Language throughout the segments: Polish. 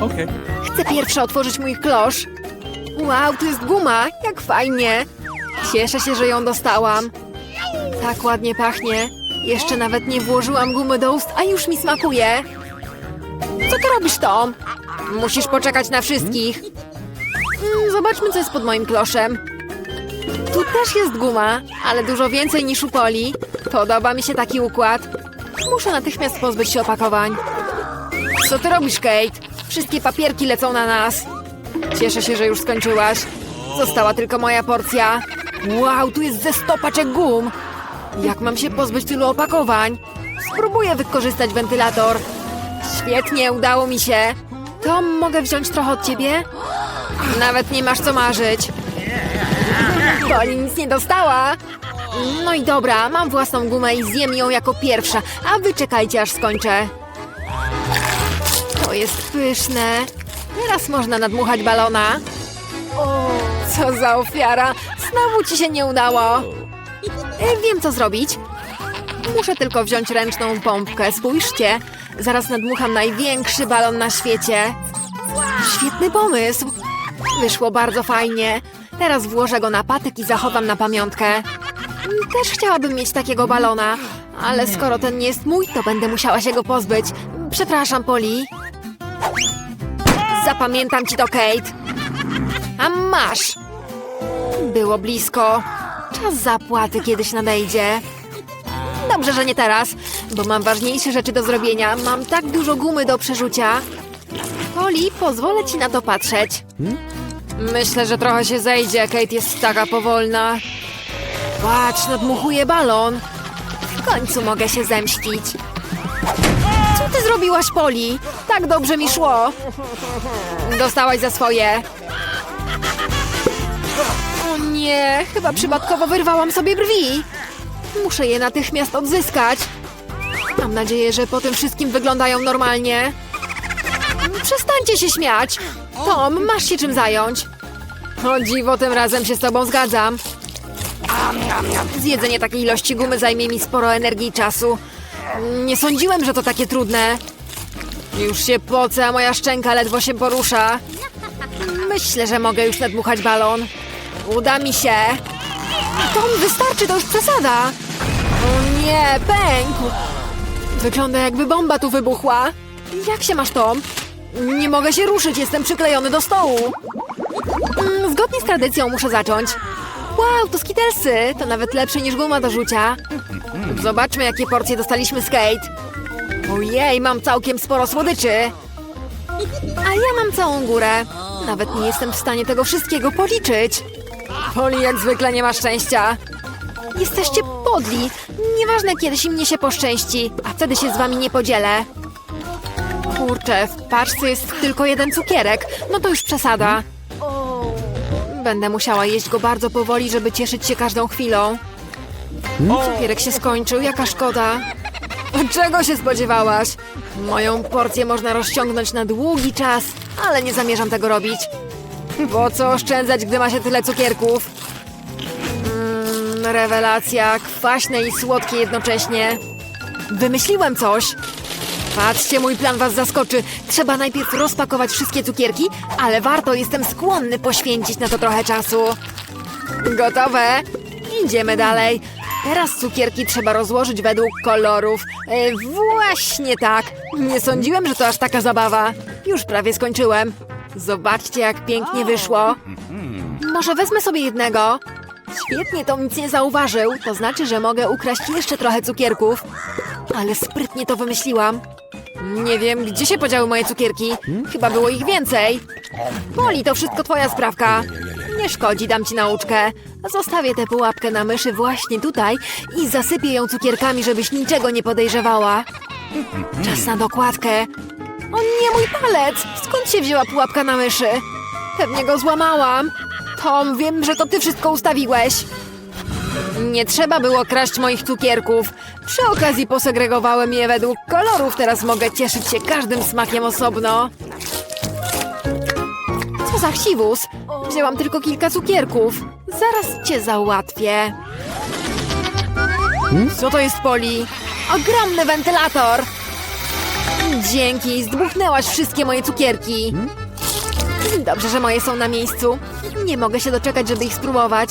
Okay. Chcę pierwsza otworzyć mój klosz. Wow, to jest guma, jak fajnie. Cieszę się, że ją dostałam. Tak ładnie pachnie. Jeszcze nawet nie włożyłam gumy do ust, a już mi smakuje. Co ty robisz, Tom? Musisz poczekać na wszystkich. Mm, Zobaczmy, co jest pod moim kloszem. Tu też jest guma, ale dużo więcej niż u Poli. Podoba mi się taki układ. Muszę natychmiast pozbyć się opakowań. Co ty robisz, Kate? Wszystkie papierki lecą na nas. Cieszę się, że już skończyłaś. Została tylko moja porcja. Wow, tu jest ze sto paczek gum. Jak mam się pozbyć tylu opakowań? Spróbuję wykorzystać wentylator. Świetnie, udało mi się. Tom, mogę wziąć trochę od ciebie? Nawet nie masz co marzyć. Poli nic nie dostała. No i dobra, mam własną gumę i zjem ją jako pierwsza, a wy czekajcie aż skończę. Jest pyszne. Teraz można nadmuchać balona. Co za ofiara! Znowu ci się nie udało. E, Wiem, co zrobić. Muszę tylko wziąć ręczną pompkę. Spójrzcie. Zaraz nadmucham największy balon na świecie. Świetny pomysł. Wyszło bardzo fajnie. Teraz włożę go na patyk i zachowam na pamiątkę. Też chciałabym mieć takiego balona, ale skoro ten nie jest mój, to będę musiała się go pozbyć. Przepraszam, Poli. Zapamiętam ci to, Kate. A masz! Było blisko. Czas zapłaty kiedyś nadejdzie. Dobrze, że nie teraz, bo mam ważniejsze rzeczy do zrobienia. Mam tak dużo gumy do przerzucia. Poli, pozwolę ci na to patrzeć. Myślę, że trochę się zejdzie. Kate jest taka powolna. Patrz, nadmuchuje balon. W końcu mogę się zemścić. Co ty zrobiłaś, Poli? Tak dobrze mi szło. Dostałaś za swoje. O nie, chyba przypadkowo wyrwałam sobie brwi. Muszę je natychmiast odzyskać. Mam nadzieję, że po tym wszystkim wyglądają normalnie. Przestańcie się śmiać. Tom, masz się czym zająć. O dziwo, tym razem się z tobą zgadzam. Zjedzenie takiej ilości gumy zajmie mi sporo energii i czasu. Nie sądziłem, że to takie trudne. Już się pocę, a moja szczęka ledwo się porusza. Myślę, że mogę już nadmuchać balon. Uda mi się. Tom, wystarczy, to już przesada. O nie, pękł. Wygląda jakby bomba tu wybuchła. Jak się masz, Tom? Nie mogę się ruszyć, jestem przyklejony do stołu. Mm, zgodnie z tradycją muszę zacząć. Wow, to skitelsy! To nawet lepsze niż guma do rzucia. Zobaczmy, jakie porcje dostaliśmy z Kate. Ojej, mam całkiem sporo słodyczy. A ja mam całą górę. Nawet nie jestem w stanie tego wszystkiego policzyć. Poli jak zwykle nie ma szczęścia. Jesteście podli. Nieważne, kiedy się mnie się poszczęści, a wtedy się z wami nie podzielę. Kurczę, w paczce jest tylko jeden cukierek. No to już przesada. Będę musiała jeść go bardzo powoli, żeby cieszyć się każdą chwilą. Cukierek się skończył, jaka szkoda. Czego się spodziewałaś? Moją porcję można rozciągnąć na długi czas, ale nie zamierzam tego robić. Po co oszczędzać, gdy ma się tyle cukierków? Mmm, rewelacja, kwaśne i słodkie jednocześnie. Wymyśliłem coś. Patrzcie, mój plan was zaskoczy. Trzeba najpierw rozpakować wszystkie cukierki, ale warto, jestem skłonny poświęcić na to trochę czasu. Gotowe? Idziemy dalej. Teraz cukierki trzeba rozłożyć według kolorów. E, właśnie tak. Nie sądziłem, że to aż taka zabawa. Już prawie skończyłem. Zobaczcie, jak pięknie wyszło. Może wezmę sobie jednego? Świetnie, to nic nie zauważył. To znaczy, że mogę ukraść jeszcze trochę cukierków. Ale sprytnie to wymyśliłam. Nie wiem, gdzie się podziały moje cukierki. Chyba było ich więcej. Poli, to wszystko twoja sprawka. Nie szkodzi, dam ci nauczkę. Zostawię tę pułapkę na myszy właśnie tutaj i zasypię ją cukierkami, żebyś niczego nie podejrzewała. Czas na dokładkę. O nie, mój palec! Skąd się wzięła pułapka na myszy? Pewnie go złamałam. Tom, wiem, że to ty wszystko ustawiłeś. Nie trzeba było kraść moich cukierków. Przy okazji posegregowałem je według kolorów. Teraz mogę cieszyć się każdym smakiem osobno. Co za chciwus? Wzięłam tylko kilka cukierków. Zaraz cię załatwię. Co to jest, Poli? Ogromny wentylator! Dzięki, zdmuchnęłaś wszystkie moje cukierki. Dobrze, że moje są na miejscu. Nie mogę się doczekać, żeby ich spróbować.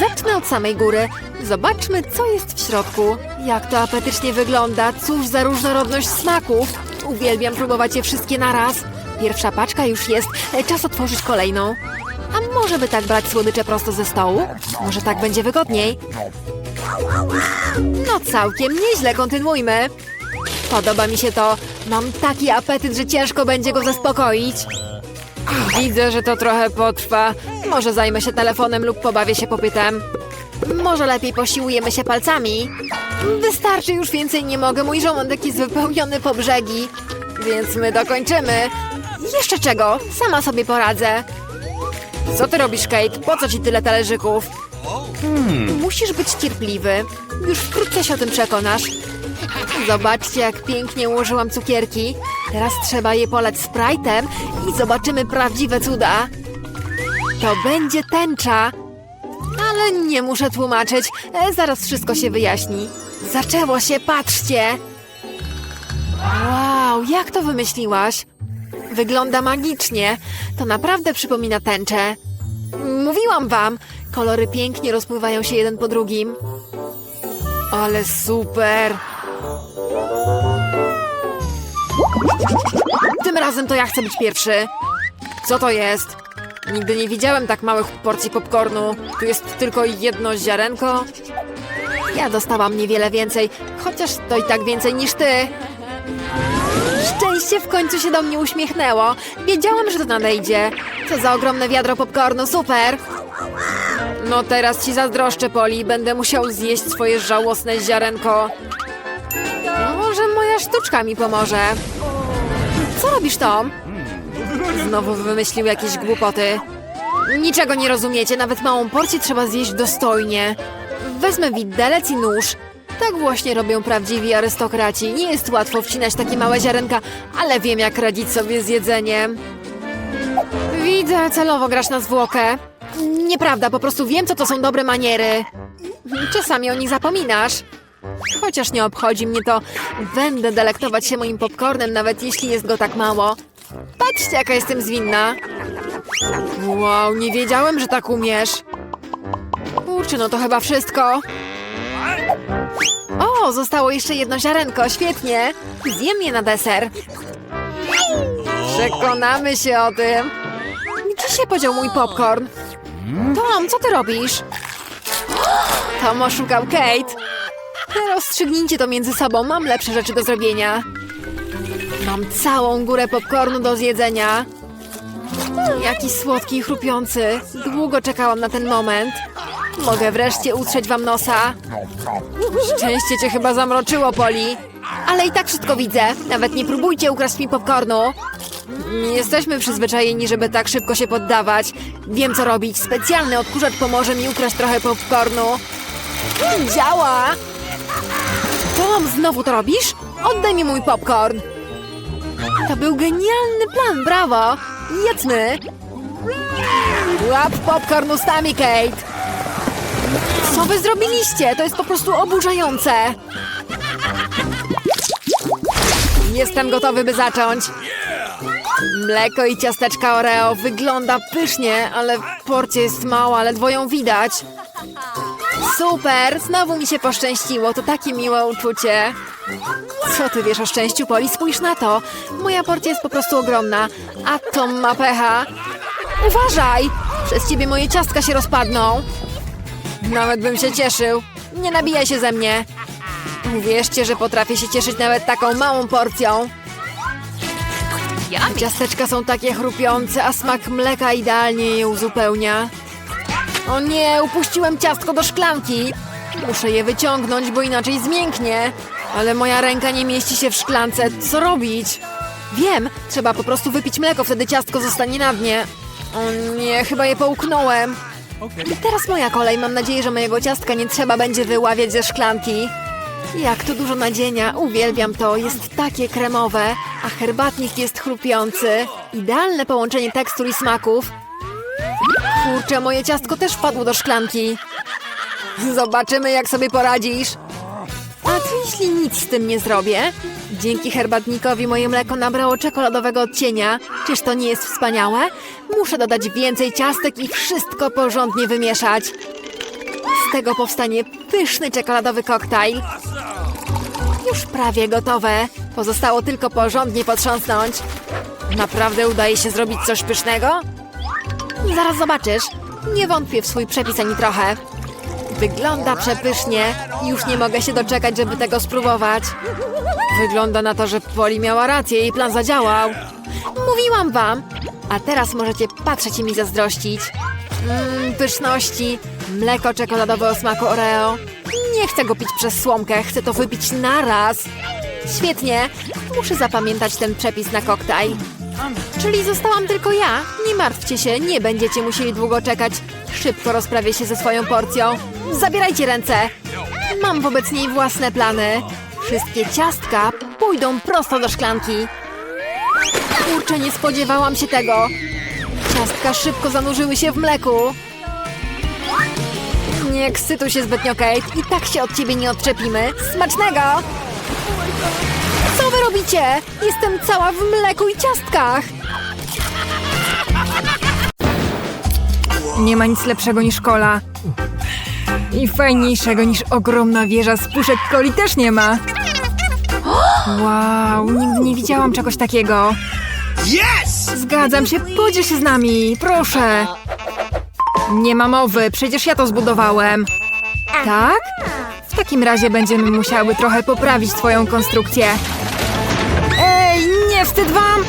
Zacznę od samej góry. Zobaczmy, co jest w środku. Jak to apetycznie wygląda. Cóż za różnorodność smaków. Uwielbiam próbować je wszystkie naraz. Pierwsza paczka już jest. E, Czas otworzyć kolejną. A może by tak brać słodycze prosto ze stołu? Może tak będzie wygodniej? No całkiem nieźle, kontynuujmy. Podoba mi się to. Mam taki apetyt, że ciężko będzie go zaspokoić. Widzę, że to trochę potrwa. Może zajmę się telefonem lub pobawię się popytem. Może lepiej posiłujemy się palcami. Wystarczy, już więcej nie mogę. Mój żołądek jest wypełniony po brzegi. Więc my dokończymy. Jeszcze czego? Sama sobie poradzę. Co ty robisz, Kate? Po co ci tyle talerzyków? Musisz być cierpliwy. Już wkrótce się o tym przekonasz. Zobaczcie, jak pięknie ułożyłam cukierki. Teraz trzeba je polać Sprite'em i zobaczymy prawdziwe cuda. To będzie tęcza. Ale nie muszę tłumaczyć. E, zaraz wszystko się wyjaśni. Zaczęło się, patrzcie. Wow, jak to wymyśliłaś? Wygląda magicznie. To naprawdę przypomina tęczę. Mówiłam wam, kolory pięknie rozpływają się jeden po drugim. Ale super! Tym razem to ja chcę być pierwszy. Co to jest? Nigdy nie widziałem tak małych porcji popcornu. Tu jest tylko jedno ziarenko. Ja dostałam niewiele więcej, chociaż to i tak więcej niż ty. Szczęście w końcu się do mnie uśmiechnęło. Wiedziałam, że to nadejdzie. Co za ogromne wiadro popcornu, super! No teraz ci zazdroszczę, Poli. Będę musiał zjeść swoje żałosne ziarenko. Może moja sztuczka mi pomoże. Co robisz, Tom? Znowu wymyślił jakieś głupoty. Niczego nie rozumiecie, nawet małą porcję trzeba zjeść dostojnie. Wezmę widelec i nóż. Tak właśnie robią prawdziwi arystokraci. Nie jest łatwo wcinać takie małe ziarenka, ale wiem jak radzić sobie z jedzeniem. Widzę, celowo grasz na zwłokę. Nieprawda, po prostu wiem, co to są dobre maniery. Czasami o nich zapominasz. Chociaż nie obchodzi mnie to, będę delektować się moim popcornem, nawet jeśli jest go tak mało. Patrzcie, jaka jestem zwinna. Wow, nie wiedziałem, że tak umiesz. Kurczę, no to chyba wszystko. O, zostało jeszcze jedno ziarenko, świetnie. Zjem je na deser. Przekonamy się o tym. Gdzie się podział mój popcorn? Tom, co ty robisz? Tom oszukał Kate. Rozstrzygnijcie to między sobą, mam lepsze rzeczy do zrobienia. Mam całą górę popcornu do zjedzenia. Jaki słodki i chrupiący. Długo czekałam na ten moment. Mogę wreszcie utrzeć wam nosa. Szczęście cię chyba zamroczyło, Poli. Ale i tak wszystko widzę. Nawet nie próbujcie ukraść mi popcornu. Jesteśmy przyzwyczajeni, żeby tak szybko się poddawać. Wiem, co robić. Specjalny odkurzacz pomoże mi ukraść trochę popcornu. Działa! Tom, znowu to robisz? Oddaj mi mój popcorn. To był genialny plan, brawo! Jedzmy! Łap popcorn ustami, Kate! Co wy zrobiliście? To jest po prostu oburzające! Jestem gotowy, by zacząć. Mleko i ciasteczka Oreo wygląda pysznie, ale porcja jest mała, ledwo ją widać. Super, znowu mi się poszczęściło, to takie miłe uczucie. Co ty wiesz o szczęściu, Poli? Spójrz na to. Moja porcja jest po prostu ogromna, a Tom ma pecha. Uważaj! Przez ciebie moje ciastka się rozpadną. Nawet bym się cieszył. Nie nabijaj się ze mnie. Uwierzcie, że potrafię się cieszyć nawet taką małą porcją. Te Ciasteczka są takie chrupiące, a smak mleka idealnie je uzupełnia. O nie, upuściłem ciastko do szklanki. Muszę je wyciągnąć, bo inaczej zmięknie. Ale moja ręka nie mieści się w szklance. Co robić? Wiem, trzeba po prostu wypić mleko, wtedy ciastko zostanie na dnie. O nie, chyba je połknąłem. I teraz moja kolej. Mam nadzieję, że mojego ciastka nie trzeba będzie wyławiać ze szklanki. Jak tu dużo nadzienia. Uwielbiam to. Jest takie kremowe, a herbatnik jest chrupiący. Idealne połączenie tekstur i smaków. Kurczę, moje ciastko też wpadło do szklanki. Zobaczymy, jak sobie poradzisz. A co jeśli nic z tym nie zrobię? Dzięki herbatnikowi moje mleko nabrało czekoladowego odcienia. Czyż to nie jest wspaniałe? Muszę dodać więcej ciastek i wszystko porządnie wymieszać. Z tego powstanie pyszny czekoladowy koktajl. Już prawie gotowe. Pozostało tylko porządnie potrząsnąć. Naprawdę udaje się zrobić coś pysznego? Zaraz zobaczysz. Nie wątpię w swój przepis ani trochę. Wygląda przepysznie. Już nie mogę się doczekać, żeby tego spróbować. Wygląda na to, że Poli miała rację i plan zadziałał. Mówiłam wam. A teraz możecie patrzeć i mi zazdrościć. Mmm, pyszności. Mleko czekoladowe o smaku Oreo. Nie chcę go pić przez słomkę, chcę to wypić naraz. Świetnie. Muszę zapamiętać ten przepis na koktajl. Czyli zostałam tylko ja? Nie martwcie się, nie będziecie musieli długo czekać. Szybko rozprawię się ze swoją porcją. Zabierajcie ręce. Mam wobec niej własne plany. Wszystkie ciastka pójdą prosto do szklanki. Kurczę, nie spodziewałam się tego. Ciastka szybko zanurzyły się w mleku. Nie ekscytuj się zbytnio, Kate. I tak się od ciebie nie odczepimy. Smacznego! Co wy robicie? Jestem cała w mleku i ciastkach. Nie ma nic lepszego niż kola. I fajniejszego niż ogromna wieża z puszek coli też nie ma. Wow, nigdy nie widziałam czegoś takiego. Yes! Zgadzam się, podziel się z nami, proszę. Nie ma mowy, przecież ja to zbudowałem. Tak? W takim razie będziemy musiały trochę poprawić twoją konstrukcję. Ej, nie wstyd wam?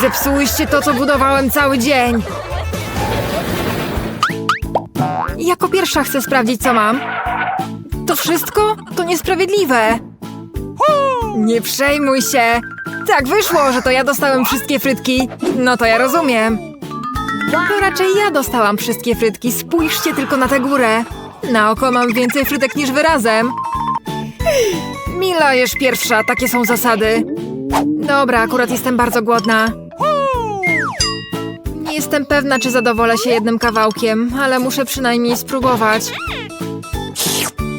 Zepsułyście to, co budowałem cały dzień. Jako pierwsza chcę sprawdzić, co mam. To wszystko? To niesprawiedliwe. Nie przejmuj się. Tak wyszło, że to ja dostałem wszystkie frytki. No to ja rozumiem. To raczej ja dostałam wszystkie frytki. Spójrzcie tylko na tę górę. Na oko mam więcej frytek niż wyrazem. Mila jesz pierwsza, takie są zasady. Dobra, akurat jestem bardzo głodna. Jestem pewna, czy zadowolę się jednym kawałkiem, ale muszę przynajmniej spróbować.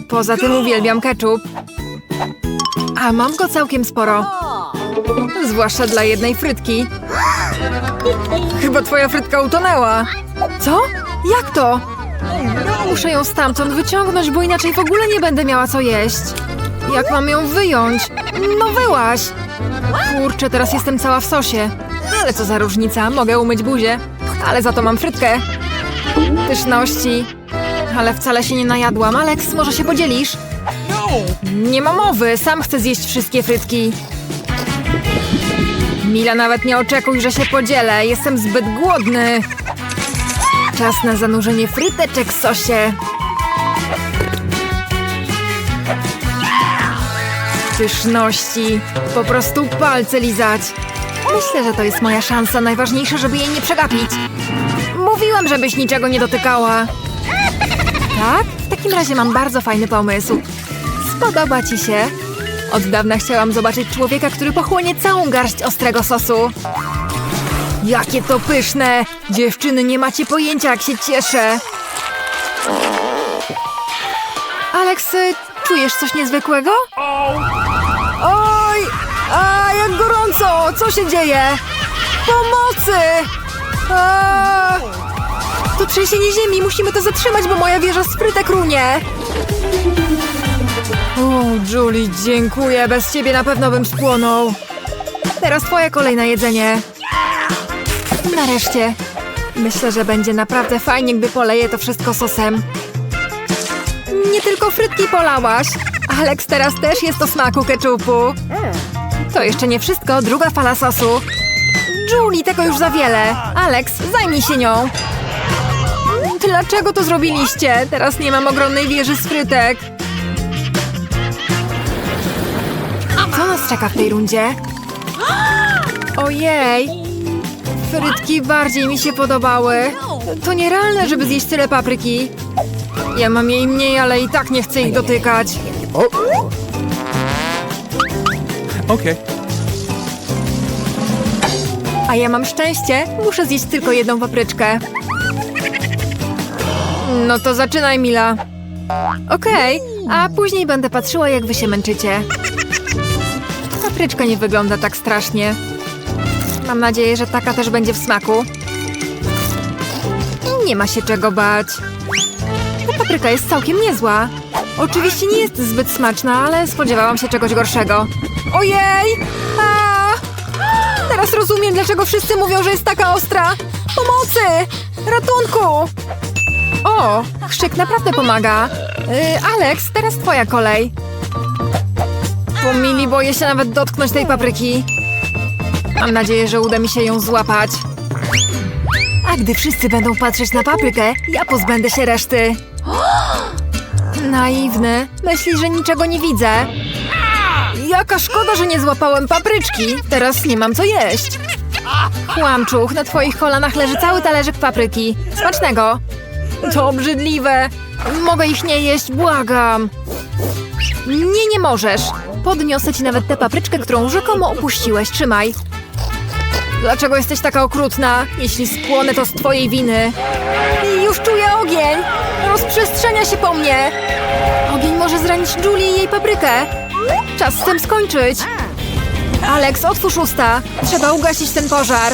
Poza tym uwielbiam ketchup. A mam go całkiem sporo. Zwłaszcza dla jednej frytki. Chyba twoja frytka utonęła. Co? Jak to? Muszę ją stamtąd wyciągnąć, bo inaczej w ogóle nie będę miała co jeść. Jak mam ją wyjąć? No wyłaś! Kurczę, teraz jestem cała w sosie. Ale co za różnica, mogę umyć buzię. Ale za to mam frytkę. Pyszności. Ale wcale się nie najadłam. Alex, może się podzielisz? No! Nie ma mowy, sam chcę zjeść wszystkie frytki. Mila, nawet nie oczekuj, że się podzielę. Jestem zbyt głodny. Czas na zanurzenie fryteczek w sosie. Pyszności. Po prostu palce lizać. Myślę, że to jest moja szansa. Najważniejsze, żeby jej nie przegapić. Mówiłam, żebyś niczego nie dotykała. Tak? W takim razie mam bardzo fajny pomysł. Spodoba ci się? Od dawna chciałam zobaczyć człowieka, który pochłonie całą garść ostrego sosu. Jakie to pyszne! Dziewczyny, nie macie pojęcia, jak się cieszę. Aleks, czujesz coś niezwykłego? Gorąco! Co się dzieje? Pomocy! A! To trzęsienie ziemi, musimy to zatrzymać, bo moja wieża z frytek runie. O, Julie, dziękuję. Bez ciebie na pewno bym spłonął. Teraz twoje kolejne jedzenie. Nareszcie. Myślę, że będzie naprawdę fajnie, gdy poleję to wszystko sosem. Nie tylko frytki polałaś. Alex teraz też jest o smaku keczupu. To jeszcze nie wszystko, druga fala sosu. Julie, tego już za wiele. Alex, zajmij się nią. Dlaczego to zrobiliście? Teraz nie mam ogromnej wieży z frytek. Co nas czeka w tej rundzie? Ojej! Frytki bardziej mi się podobały. To nierealne, żeby zjeść tyle papryki. Ja mam jej mniej, ale i tak nie chcę ich dotykać. Okay. A ja mam szczęście, muszę zjeść tylko jedną papryczkę. No to zaczynaj, Mila. Okej, A później będę patrzyła, jak wy się męczycie. Papryczka nie wygląda tak strasznie. Mam nadzieję, że taka też będzie w smaku. Nie ma się czego bać. Ta papryka jest całkiem niezła. Oczywiście nie jest zbyt smaczna, ale spodziewałam się czegoś gorszego. Ojej! A! Teraz rozumiem, dlaczego wszyscy mówią, że jest taka ostra. Pomocy! Ratunku! O, krzyk naprawdę pomaga. Yy, Alex, teraz twoja kolej. Po mili boję się nawet dotknąć tej papryki. Mam nadzieję, że uda mi się ją złapać. A gdy wszyscy będą patrzeć na paprykę, ja pozbędę się reszty. Naiwny. Myśli, że niczego nie widzę. Jaka szkoda, że nie złapałem papryczki. Teraz nie mam co jeść. Kłamczuch, na twoich kolanach leży cały talerzyk papryki. Smacznego. To obrzydliwe. Mogę ich nie jeść, błagam. Nie, nie możesz. Podniosę ci nawet tę papryczkę, którą rzekomo opuściłeś. Trzymaj. Dlaczego jesteś taka okrutna? Jeśli spłonę, to z twojej winy. I już czuję ogień! Rozprzestrzenia się po mnie! Ogień może zranić Julie i jej paprykę. Czas z tym skończyć. Alex, otwórz usta. Trzeba ugasić ten pożar.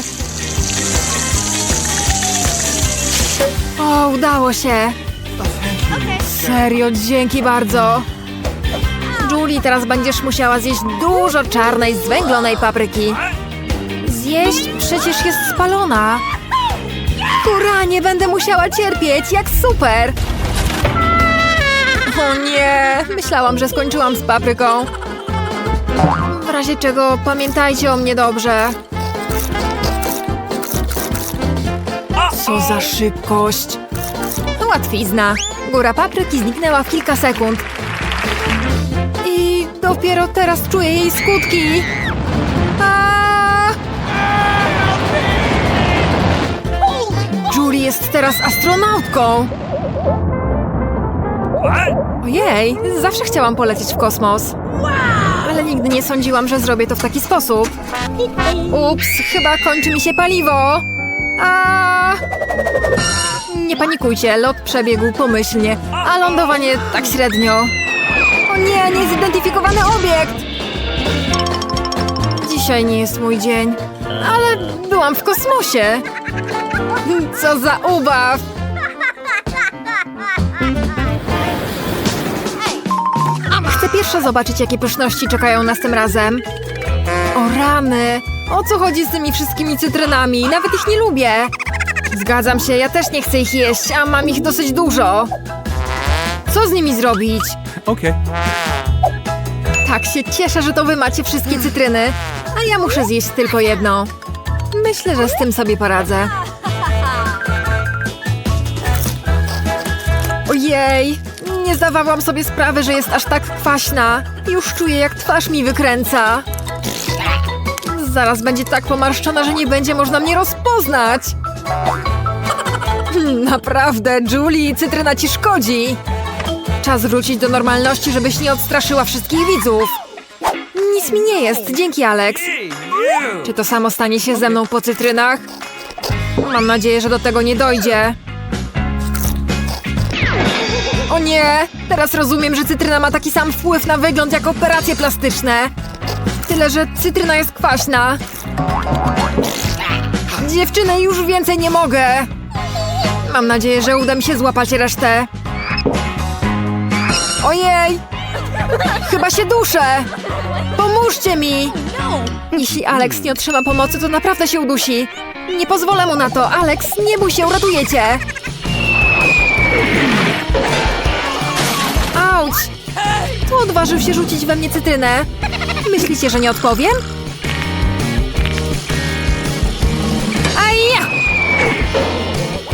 O, udało się. Serio, dzięki bardzo. Julie, teraz będziesz musiała zjeść dużo czarnej, zwęglonej papryki. Zjeść? Przecież jest spalona. Kuranie, będę musiała cierpieć, jak super! O nie, myślałam, że skończyłam z papryką. W razie czego pamiętajcie o mnie dobrze. Co za szybkość. Łatwizna. Góra papryki zniknęła w kilka sekund. I dopiero teraz czuję jej skutki. Julie jest teraz astronautką. Ojej, zawsze chciałam polecieć w kosmos. Ale nigdy nie sądziłam, że zrobię to w taki sposób. Ups, chyba kończy mi się paliwo. A! Nie panikujcie, lot przebiegł pomyślnie, a lądowanie tak średnio. O nie, niezidentyfikowany obiekt! Dzisiaj nie jest mój dzień, ale byłam w kosmosie. Co za ubaw! Pierwsza zobaczyć, jakie pyszności czekają nas tym razem. O rany! O co chodzi z tymi wszystkimi cytrynami? Nawet ich nie lubię. Zgadzam się, ja też nie chcę ich jeść, a mam ich dosyć dużo. Co z nimi zrobić? Okay. Tak się cieszę, że to wy macie wszystkie cytryny, a ja muszę zjeść tylko jedno. Myślę, że z tym sobie poradzę. Ojej, nie zdawałam sobie sprawy, że jest aż tak kwaśna. Już czuję, jak twarz mi wykręca. Zaraz będzie tak pomarszczona, że nie będzie można mnie rozpoznać. Naprawdę, Julie, cytryna ci szkodzi. Czas wrócić do normalności, żebyś nie odstraszyła wszystkich widzów. Nic mi nie jest, dzięki Alex. Czy to samo stanie się ze mną po cytrynach? Mam nadzieję, że do tego nie dojdzie. O nie! Teraz rozumiem, że cytryna ma taki sam wpływ na wygląd jak operacje plastyczne. Tyle, że cytryna jest kwaśna. Dziewczyny, już więcej nie mogę. Mam nadzieję, że uda mi się złapać resztę. Ojej! Chyba się duszę! Pomóżcie mi! Jeśli Alex nie otrzyma pomocy, to naprawdę się udusi. Nie pozwolę mu na to. Alex, nie bój się, uratuje Odważył się rzucić we mnie cytrynę. Myślicie, że nie odpowiem? Aja!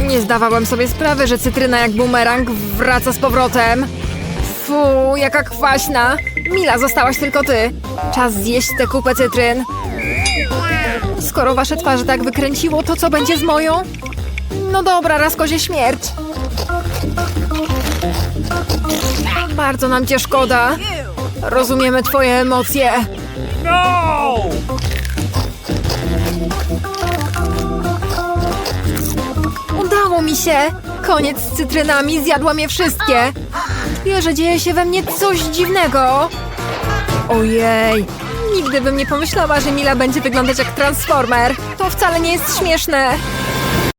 Nie zdawałem sobie sprawy, że cytryna jak bumerang wraca z powrotem. Fu, jaka kwaśna. Mila, zostałaś tylko ty. Czas zjeść tę kupę cytryn. Skoro wasze twarze tak wykręciło, to co będzie z moją? No dobra, raz kozie śmierć. Bardzo nam cię szkoda. Rozumiemy twoje emocje. No! Udało mi się! Koniec z cytrynami, zjadłam je wszystkie. Czuję, że dzieje się we mnie coś dziwnego. Ojej. Nigdy bym nie pomyślała, że Mila będzie wyglądać jak Transformer. To wcale nie jest śmieszne.